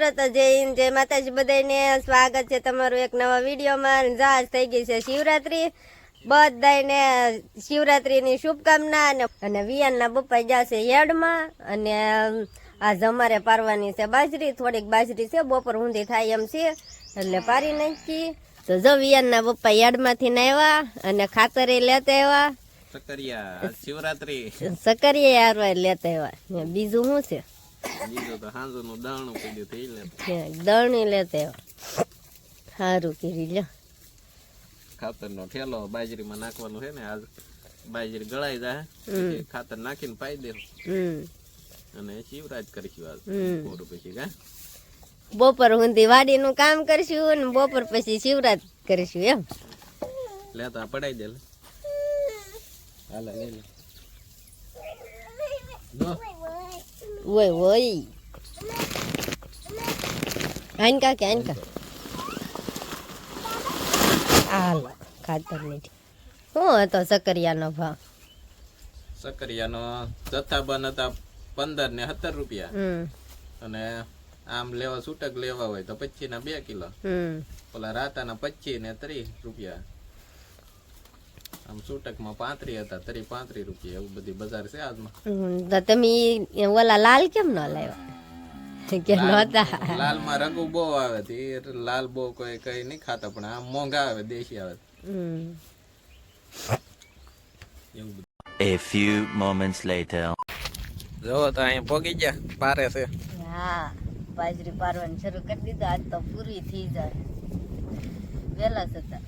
મિત્રો તો જય હિન્દ જય માતાજી બધાને સ્વાગત છે તમારું એક નવા વિડીયોમાં. જહાજ થઈ ગઈ છે શિવરાત્રી. બધાને શિવરાત્રીની શુભકામના અને વિયાનના બપ્પા જશે હેડમાં. અને આજ અમારે પારવાની છે બાજરી. થોડીક બાજરી છે બપોર ઊંધી થાય એમ છે. એટલે પારી નાખી. તો જો વિયાનના બપ્પા યાર્ડમાંથી ને આવ્યા અને ખાતરે લેતા આવ્યા. સકરિયા શિવરાત્રી. સકરીએ યાર લેતા આવ્યા. બીજું શું છે? બીજું તો હાંજુ નું દાણું પીડ્યું થઈ લે. દાણી લેતા સારું કરી લ્યો. ખાતરનો ઠેલો બાજરીમાં નાખવાનું છે ને આજ બાજરી ગળાઈ જાય ખાતર નાખીને પાઈ હમ. અને શિવરાજ કરીશું આજ. હમ. પછી કા? બપોર સુધી વાડીનું કામ કરશું ને બપોર પછી શિવરાત કરીશું એમ. લેતા પડાઈ દે હાલે લે જો ઓય ઓય આનકા કે આનકા હાલ ખાતર નથી શું હતો સકરિયાનો ભાવ સકરિયાનો જથ્થાબંધ હતા પંદર ને સત્તર રૂપિયા અને આમ લેવા છૂટક લેવા હોય તો પચીસ ના બે કિલો. પેલા રાતાના પચીસ ને ત્રીસ રૂપિયા. આમ છૂટકમાં પાંત્રી હતા તરી પાંત્રી રૂપિયા એવું બધી બજાર છે આજમાં. તો તમે ઓલા લાલ કેમ ન લાવ્યા? કે નહોતા? લાલમાં રઘુ બહુ આવે છે લાલ બહુ કોઈ કઈ નહીં ખાતા પણ આ મોંઘા આવે દેશી આવે. હમ. એવું બધું. A few moments later. જો તો અહીંયા પોગી ગયા પારે છે. હા બાજરી પારવાની શરૂ કરી દીધું આજ તો પૂરી થઈ જાય. વેલા થતા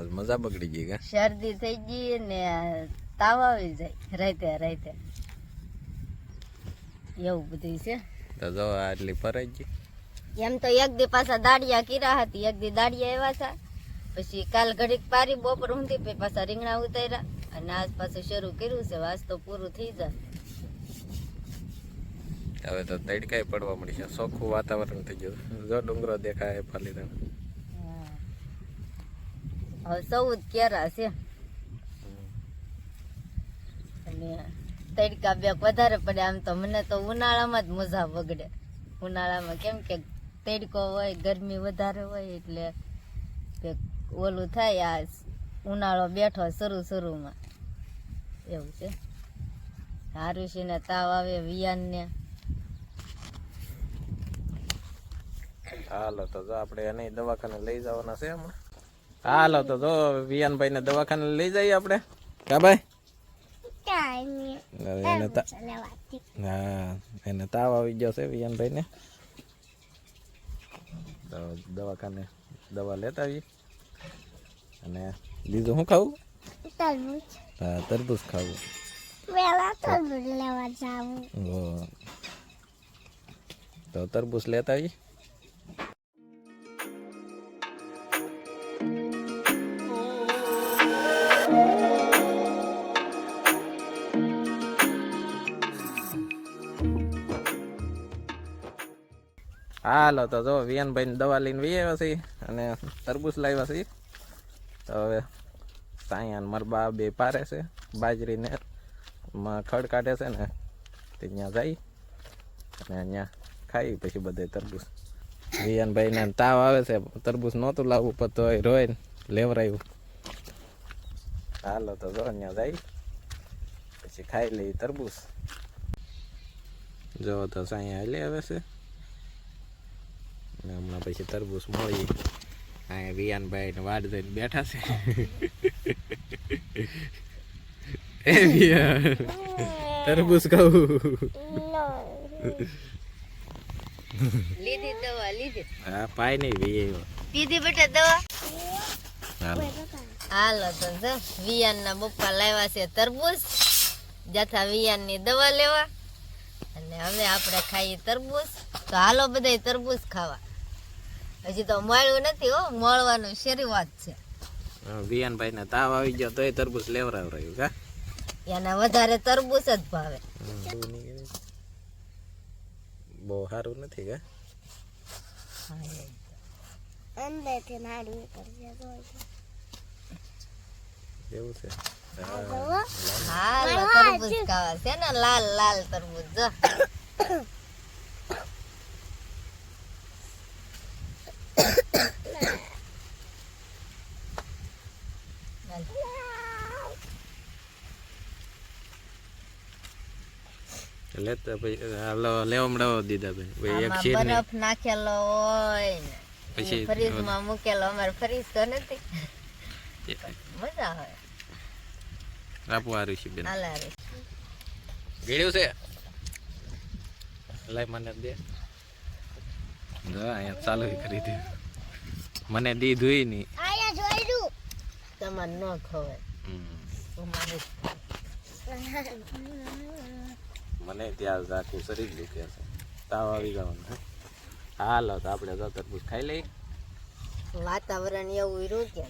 આજ મજા બગડી ગઈ કા? શરદી થઈ ગઈ ને તાવ આવી જાય રાતે રાતે. એવું બધું છે. તો જો આટલી ફરાઈ ગઈ. એમ તો એક દી પાછા દાડિયા કીરા હતી એક દી દાડિયા એવા હતા. પછી કાલ ઘડીક પારી બપોર ઊંધી પછી પાછા રીંગણા ઉતાર્યા અને આજ પાછું શરૂ કર્યું છે વાસ તો પૂરું થઈ જાય. હવે તો તડકાય પડવા મળી છે ચોખ્ખું વાતાવરણ થઈ ગયું જો ડુંગરો દેખાય રહ્યો. હવે ચૌદ કેરા છે. અને તડકા બે વધારે પડે, આમ તો મને તો ઉનાળામાં જ મજા બગડે. ઉનાળામાં કેમ કે તડકો હોય, ગરમી વધારે હોય એટલે ઓલું થાય, આ ઉનાળો બેઠો શરૂ શરૂમાં. એવું છે. હારુશીને તાવ આવે, વિયાનને. હાલો, તો આપણે એને દવાખાને લઈ જવાના છે હમણાં. હાલો તો જો વિયાનભાઈ ને દવાખાને લઈ જઈએ આપણે. કા ભાઈ? હા એને તાવ આવી ગયો છે વિયાનભાઈ ને તો દવાખાને દવા લેતા આવી અને બીજું શું ખાવું? હા તરબૂચ ખાવું. ઓ. તો તરબૂચ લેતા આવીએ. હાલો, તો જો વિયાનભાઈ દવા લઈને વી આવ્યા છીએ અને તરબૂચ લાવ્યા છે તો હવે સાયા મરબા બે પારે છે, બાજરીને ખડ કાઢે છે ને, તે ત્યાં જાય અને અહીંયા ખાઈ પછી બધે તરબૂચ. વિયનભાઈને તાવ આવે છે, તરબૂચ નહોતું લાવવું, પણ તો રોય લેવરાયું. હાલો, તો જો, અહીંયા જાય. પછી ખાઈ લઈ તરબૂચ. જો, તો સાયા લે આવે છે. અને હમણાં પછી તરબૂચ મળી. અહીંયા વિયાનભાઈ ને વાડ દઈને બેઠા છે. એ વિયાન. તરબૂચ ખાવું. લીધી દવા લીધી. હા પાય નહીં વિયે લીધી બેટા દવા? હાલો. હાલો તો જો વિયાનના બપ્પા લાવ્યા છે તરબૂચ. જથા વિયાનની દવા લેવા. અને હવે આપણે ખાઈએ તરબૂચ. તો હાલો બધાય તરબૂચ ખાવા. હજી તો મળ્યું નથી હો મળવાનું શરૂઆત છે. વિયાનભાઈ ને તાવ આવી ગયો તોય તરબૂચ લેવરાવ રહ્યું કા? એને વધારે તરબૂચ જ ભાવે. બહુ સારું નથી કા? એવું છે? હા. તરબૂચ ખાવા છે ને લાલ લાલ તરબૂચ જો. લેતા હાલો લેવમડાવો દીધા ભાઈ ભાઈ એક શેર બરફ નાખેલો હોય પછી ફ્રીજમાં મૂકેલો અમારે ફ્રીજ તો નથી. મજા આવે. આપો આ ઋષિ બેન. ગીડ્યું છે? લાઈ મને દે. જો અહીંયા ચાલુ કરી દે. મને દીધું નહીં તમારે ન ખવાય. મને ત્યાં આખું શરીર દુખે છે. તાવ આવી ગયો. હાલો તો આપણે તરબૂચ ખાઈ લઈ વાતાવરણ એવું રહ્યું કે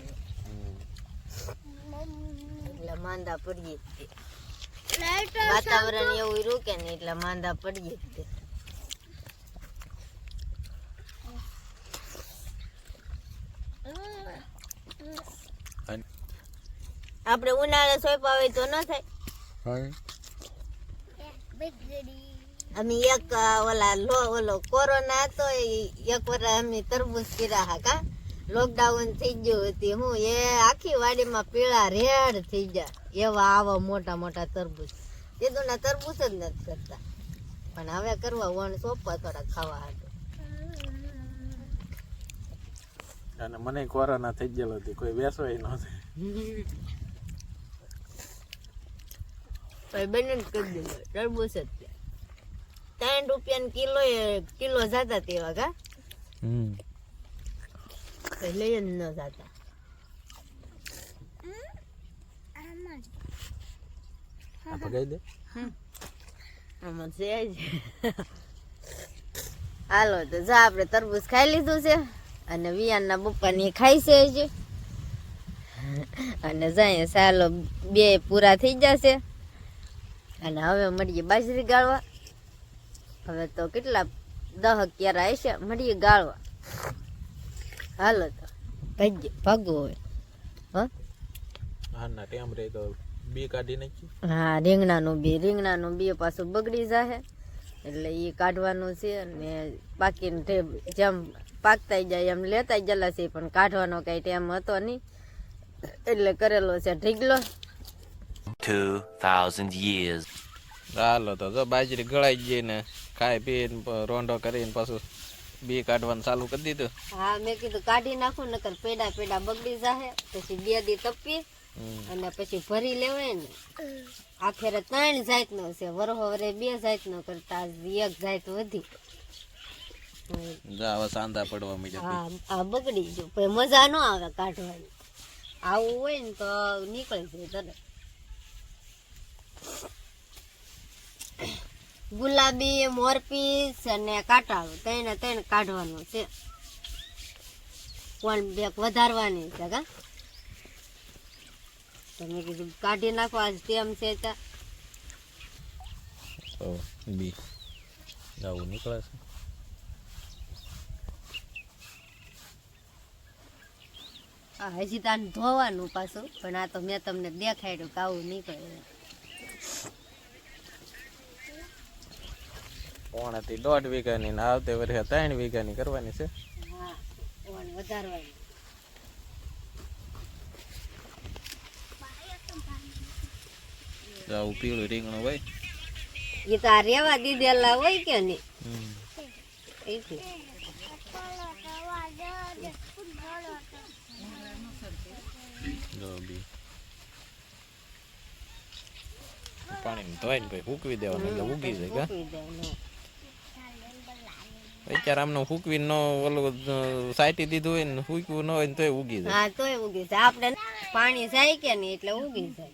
એટલે માંદા પડીએ જ તે. વાતાવરણ એવું રહ્યું કે નહીં એટલે માંદા પડીએ જ તે. આપણે ઉનાળે સોંપા હોય તો ન થાય. અમે એક ઓલા લો, ઓલો કોરોના હતો એક વાર અમે તરબૂચ પીરા હા કા. લોકડાઉન થઈ ગયું હતી. હું એ આખી વાડીમાં પીળા રેડ થઈ ગયા. એવા આવા મોટા મોટા તરબૂચ. ના તરબૂચ જ નથી કરતા. પણ હવે કરવા વણ સોપા થોડા ખાવા હાટું. અને મને કોરોના થઈ ગયેલો હતી. કોઈ બેસવાય નહોતું. ભાઈ બેન જ કરી દીધો. તરબૂચ જ ત્રણ રૂપિયા કિલો એ કિલો જતા તેવા કા? લઈ જ ન જતા. આ દે. આમાં છે હાલો તો જા આપણે તરબૂચ ખાઈ લીધું છે. અને વિયાનના બપ્પાની ખાઈ છે જ અને જાય સાલો બે પૂરા થઈ જશે અને હવે મળીએ બાજરી ગાળવા. હવે તો કેટલા દહ ક્યારે હશે મળીએ ગાળવા. હાલો તો ભાગ્ય ભાગવું હોય. હા? હાના ટેમ રે તો બી કાઢી નાખી હા રીંગણાનું બી રીંગણાનું બી પાછું બગડી જાહે. એટલે એ કાઢવાનું છે અને પાકીને જેમ પાકતા જાય એમ લેતા જલા છે પણ કાઢવાનો કઈ ટાઈમ હતો નહીં. એટલે કરેલો છે ઢીગલો. 2,000 years. ચાલો તો જો બાજરી ગળાઈ ગઈ ને ખાઈ પીને રોંડો કરીને પાછું બી કાઢવાનું ચાલુ કરી દીધું. હા મેં કીધું કાઢી નાખું નકર પેડા પેડા બગડી જાહે પછી બે દી તપી અને પછી ભરી લેવાય ને. આખરે ત્રણ જાતનો છે વરહો વરે બે જાતનો કરતા એક જાત વધી. હમ. સાંધા પડવા માંડ્યા હા બગડી ગયું મજા ન આવે કાઢવાની. આવું હોય ને તો નીકળી જાય તરત. ગુલાબી મોરપીસ અને કાટાળું. ત્રણે ત્રણ કાઢવાનું છે. કોણ બેક વધારવાની છે કા? તમે કીધું કાઢી નાખો આજ તેમ છે ત્યાં તો બી આવું નીકળે છે. હજી તાન ધોવાનું પાછું પણ આ તો મેં તમને દેખાડ્યું કે આવું નીકળે. પોણાથી દોઢ વીઘાની ને આવતી વર્ષે ત્રણ વીઘાની કરવાની છે. હા ઓણ વધારવાની. તો આવું પીળું રીંગણું હોય. એ તો આ રેવા દીધેલા હોય કે ને. એટલે જો બી પાણી ધોઈને પછી હૂકવી દેવાનું એટલે ઉગી જાય કા? અત્યારે આમનો હૂકવી ન ઓલું અ, સાઈટી દીધું હોય ને હૂકવું ન હોય ને તોય ઉગી જાય. હા તોય ઉગી જાય. આપણે પાણી જાય કે નહીં એટલે ઉગી જાય.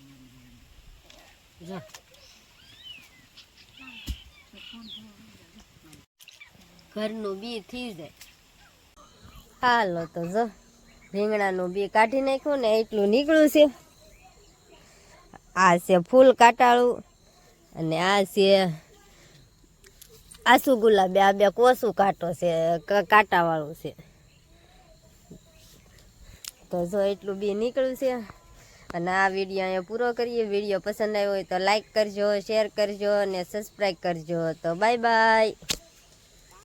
ઘરનું બી થઈ જાય. હાલો તો જો રીંગણાનું બી કાઢી નાખ્યું ને એટલું નીકળ્યું છે. આ છે ફૂલ કાટાળું અને આ છે આસુ ગુલાબી, આ બે કોસું કાંટો છે કાંટાવાળું છે. તો જો એટલું બી નીકળ્યું છે. અને આ વીડિયો અહીંયા પૂરો કરીએ. વીડિયો પસંદ આવ્યો હોય તો લાઈક કરજો, શેર કરજો અને સબસ્ક્રાઈબ કરજો. તો બાય બાય.